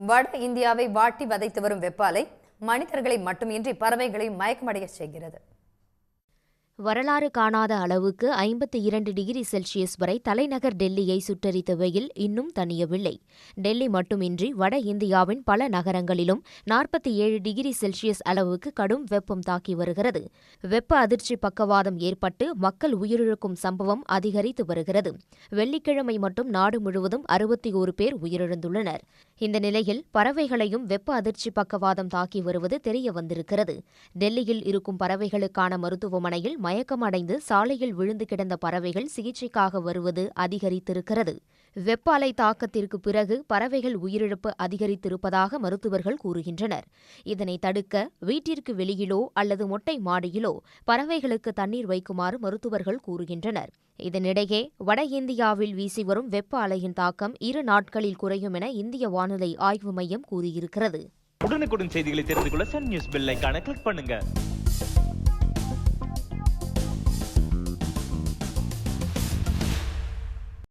வட இந்தியாவை வாட்டி வதைத்து வரும் வெப்பாலை மனிதர்களை மட்டுமின்றி பறவைகளை மயக்கமடைய செய்கிறது. வரலாறு காணாத அளவுக்கு ஐம்பத்தி இரண்டு டிகிரி செல்சியஸ் வரை தலைநகர் டெல்லியை சுட்டரித்த வெயில் இன்னும் தணியவில்லை. டெல்லி மட்டுமின்றி வட இந்தியாவின் பல நகரங்களிலும் நாற்பத்தி ஏழு டிகிரி செல்சியஸ் அளவுக்கு கடும் வெப்பம் தாக்கி வருகிறது. வெப்ப அதிர்ச்சி பக்கவாதம் ஏற்பட்டு மக்கள் உயிரிழக்கும் சம்பவம் அதிகரித்து வருகிறது. வெள்ளிக்கிழமை மட்டும் நாடு முழுவதும் அறுபத்தி ஒரு பேர் உயிரிழந்துள்ளனர். இந்த நிலையில் பறவைகளையும் வெப்ப அதிர்ச்சி பக்கவாதம் தாக்கி வருவது தெரிய வந்திருக்கிறது டெல்லியில் இருக்கும் பறவைகளுக்கான மருத்துவமனையில் மயக்கமடைந்து சாலையில் விழுந்து கிடந்த பறவைகள் சிகிச்சைக்காக வருவது அதிகரித்திருக்கிறது. வெப்ப அலை தாக்கத்திற்கு பிறகு பறவைகள் உயிரிழப்பு அதிகரித்திருப்பதாக மருத்துவர்கள் கூறுகின்றனர். இதனை தடுக்க வீட்டிற்கு வெளியிலோ அல்லது மொட்டை மாடியிலோ பறவைகளுக்கு தண்ணீர் வைக்குமாறு மருத்துவர்கள் கூறுகின்றனர். இதனிடையே வட இந்தியாவில் வீசி வரும் வெப்ப அலையின் தாக்கம் இரு நாட்களில் குறையும் என இந்திய வானிலை ஆய்வு மையம் கூறியிருக்கிறது. உடனுக்குடன் செய்திகளை தெரிந்து கொள்ள சன் நியூஸ் பெல் ஐக்கான கிளிக் பண்ணுங்க.